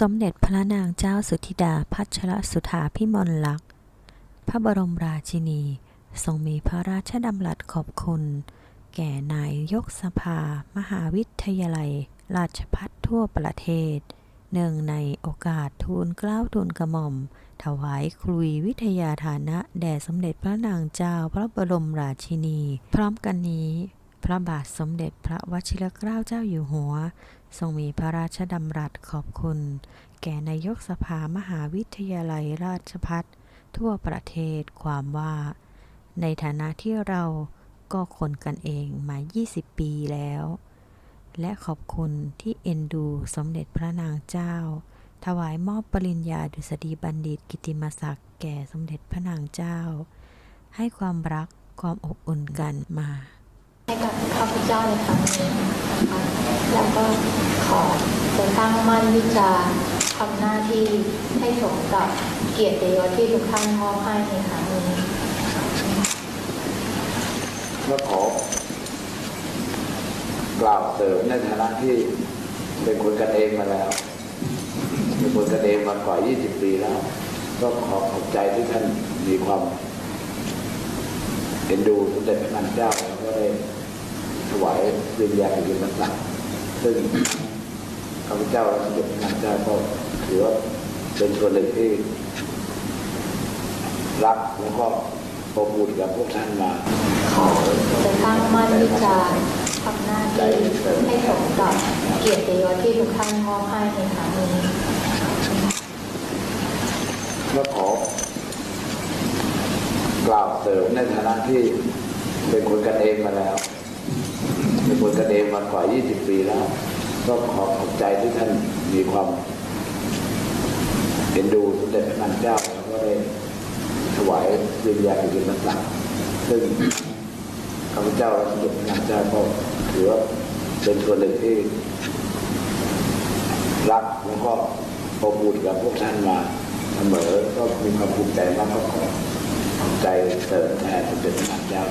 สมเด็จพระนางเจ้าสุธิดาพัชรสุธาพิมลลักษณ์ พระบรมราชินี ทรงมีพระราชดำรัสขอบคุณ แก่นายยกสภา มหาวิทยาลัย ราชพัฒทั่วประเทศ เนื่องในโอกาสทูลเกล้าทูลกระหม่อม ถวายครุยวิทยาฐานะ แด่สมเด็จพระนางเจ้าพระบรมราชินี พร้อมกันนี้ พระบาทสมเด็จพระวชิรเกล้าเจ้าอยู่หัว ทรงมีพระราชดำรัสขอบคุณ แก่นายกสภามหาวิทยาลัยราชพัฒทั่วประเทศความว่า ในฐานะที่เราก็คนกันเองมา 20 ปีแล้ว และขอบคุณที่เอ็นดูสมเด็จพระนางเจ้า ถวายมอบปริญญาดุษฎีบัณฑิตกิติมศักดิ์แก่สมเด็จพระนางเจ้า ให้ความรักความอบอุ่นกันมา ข้าพเจ้าในครั้งนี้แล้วก็ขอจะตั้งมั่นที่จะทำหน้าที่ให้สมกับเกียรติยศที่ทุกท่านมอบให้ในครั้งนี้ก็ขอกล่าวเสริมในฐานะที่เป็นคนกันเองมาแล้วเป็นคนกันเองมากว่า 20 ปีแล้ว ก็ขอขอบใจที่ท่านมีความเอ็นดูสมเด็จพระนางเจ้าแล้วก็ได้ วายปริญญาเป็นต่างๆซึ่งข้าพเจ้าและสมเด็จพระนางเจ้าก็ถือว่าเป็นส่วนหนึ่งที่รักแล้วก็อบอุ่นกับพวกท่านมาขอจะตั้งมั่นที่จะทำหน้าที่ให้สมกับเกียรติยศที่ทุกท่านมอบให้ในครั้งนี้ก็ขอกล่าวเสริมในฐานะที่เป็นคนกันเองมาแล้ว เป็นคนกันเองมากว่า 20 ปีแล้ว ก็ขอขอบใจที่ท่านมีความเอ็นดูสมเด็จพระนางเจ้าแล้วก็ได้ถวายปริญญาเป็นต่างๆซึ่งข้าพเจ้าและสมเด็จพระนางเจ้าก็ถือว่าเป็นส่วนหนึ่งที่ รักแล้วก็อบอุ่นกับพวกท่านมาเสมอก็มีความภูมิใจมากก็ขอบใจเสริมแทนสมเด็จพระนางเจ้า